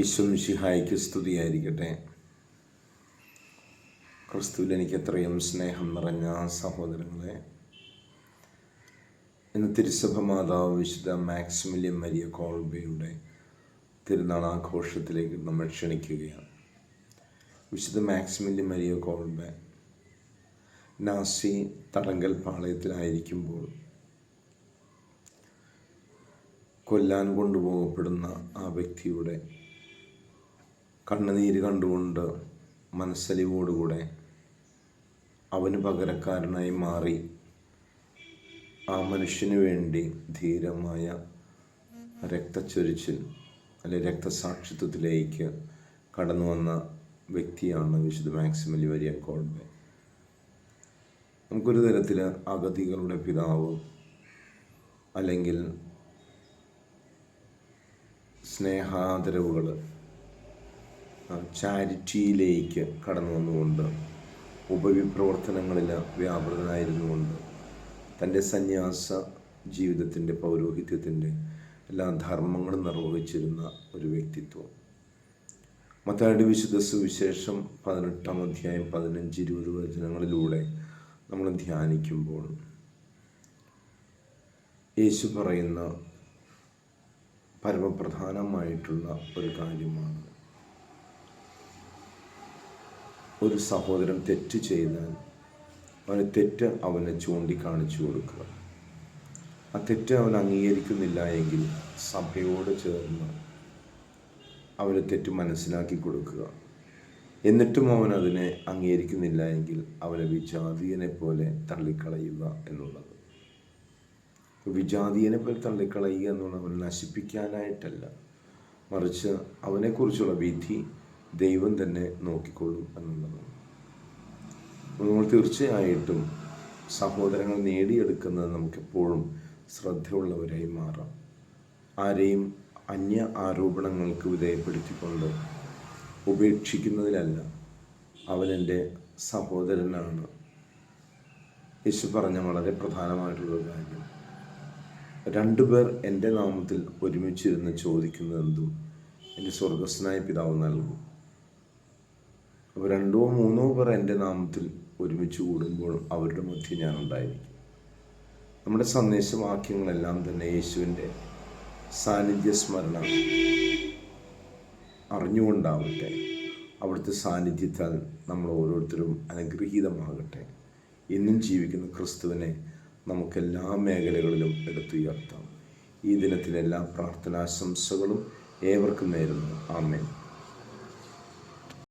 ഈശ്വമിഷിഹായ്ക്ക് സ്തുതിയായിരിക്കട്ടെ. ക്രിസ്തുവിൽ എനിക്ക് എത്രയും സ്നേഹം നിറഞ്ഞ സഹോദരങ്ങളെ ഇന്ന് തിരുസഭ മാതാവ് വിശുദ്ധ മാക്സിമിലിയം മരിയ കോൾബയുടെ തിരുനാൾ ആഘോഷത്തിലേക്ക് നമ്മൾ ക്ഷണിക്കുകയാണ്. വിശുദ്ധ മാക്സിമിലിയം മരിയ കോൾബ നാസി തടങ്കൽ പാളയത്തിലായിരിക്കുമ്പോൾ കൊല്ലാൻ കൊണ്ടുപോകപ്പെടുന്ന ആ വ്യക്തിയുടെ കണ്ണുനീര് കണ്ടുകൊണ്ട് മനസ്സലിവോടുകൂടെ അവന് പകരക്കാരനായി മാറി ആ മനുഷ്യന് വേണ്ടി ധീരമായ രക്തച്ചൊരിച്ചിൽ അല്ലെ രക്തസാക്ഷിത്വത്തിലേക്ക് കടന്നു വന്ന വ്യക്തിയാണ് വിശുദ്ധ മാക്സിമലി വരിയ കോൾബെ. നമുക്കൊരു തരത്തിൽ അഗതികളുടെ പിതാവ് അല്ലെങ്കിൽ സ്നേഹാദരവുകൾ ചാരിറ്റിയിലേക്ക് കടന്നു വന്നുകൊണ്ട് ഉപവിപ്രവർത്തനങ്ങളിൽ വ്യാപൃതനായിരുന്നുകൊണ്ട് തന്റെ സന്യാസ ജീവിതത്തിന്റെ പൗരോഹിത്യത്തിന്റെ എല്ലാ ധർമ്മങ്ങളും നിർവഹിച്ചിരുന്ന ഒരു വ്യക്തിത്വം. മത്തായുടെ വിശുദ്ധ സുവിശേഷം പതിനെട്ടാം അധ്യായം പതിനഞ്ച് ഇരുപത് വചനങ്ങളിലൂടെ നമ്മൾ ധ്യാനിക്കുമ്പോൾ യേശു പറയുന്ന പരമപ്രധാനമായിട്ടുള്ള ഒരു കാര്യമാണ്. ഒരു സഹോദരൻ തെറ്റ് ചെയ്താൽ അവന് തെറ്റ് അവന് ചൂണ്ടിക്കാണിച്ചു കൊടുക്കുക. ആ തെറ്റ് അവൻ അംഗീകരിക്കുന്നില്ല എങ്കിൽ സഭയോട് ചേർന്ന് അവന് തെറ്റ് മനസ്സിലാക്കി കൊടുക്കുക. എന്നിട്ടും അവൻ അതിനെ അംഗീകരിക്കുന്നില്ല എങ്കിൽ അവനെ വിജാതീയനെ പോലെ തള്ളിക്കളയുക എന്നുള്ളത്. വിജാതീയനെ പോലെ തള്ളിക്കളയുക എന്നുള്ളത് അവനെ നശിപ്പിക്കാനായിട്ടല്ല. മറിച്ച് അവനെക്കുറിച്ചുള്ള വിധി ദൈവം തന്നെ നോക്കിക്കൊള്ളും എന്നുള്ളതാണ്. നമ്മൾ തീർച്ചയായിട്ടും സഹോദരങ്ങൾ നേടിയെടുക്കുന്നത് നമുക്കെപ്പോഴും ശ്രദ്ധയുള്ളവരായി മാറാം. ആരെയും അന്യ ആരോപണങ്ങൾക്ക് വിധേയപ്പെടുത്തിക്കൊണ്ട് ഉപേക്ഷിക്കുന്നതിലല്ല അവനെന്റെ സഹോദരനാണ്. യേശു പറഞ്ഞ വളരെ പ്രധാനമായിട്ടുള്ളൊരു കാര്യം. രണ്ടുപേർ എന്റെ നാമത്തിൽ ഒരുമിച്ചിരുന്ന് ചോദിക്കുന്നതെന്തും എന്റെ സ്വർഗസ്നായ പിതാവ് നൽകും. അപ്പോൾ രണ്ടോ മൂന്നോ പേർ എന്റെ നാമത്തിൽ ഒരുമിച്ച് കൂടുമ്പോൾ അവരുടെ മധ്യ ഞാൻ ഉണ്ടായിരിക്കും. നമ്മുടെ സന്ദേശവാക്യങ്ങളെല്ലാം തന്നെ യേശുവിന്റെ സാന്നിധ്യ സ്മരണ അറിഞ്ഞുകൊണ്ടാവട്ടെ. അവിടുത്തെ സാന്നിധ്യത്താൽ നമ്മൾ ഓരോരുത്തരും അനുഗ്രഹീതമാകട്ടെ. എന്നും ജീവിക്കുന്ന ക്രിസ്തുവിനെ നമുക്ക് എല്ലാ മേഖലകളിലും എടുത്തുയർത്താം ഈ ദിനത്തിലെല്ലാ പ്രാർത്ഥനാശംസകളും ഏവർക്കും നേരുന്നു. ആമേൻ.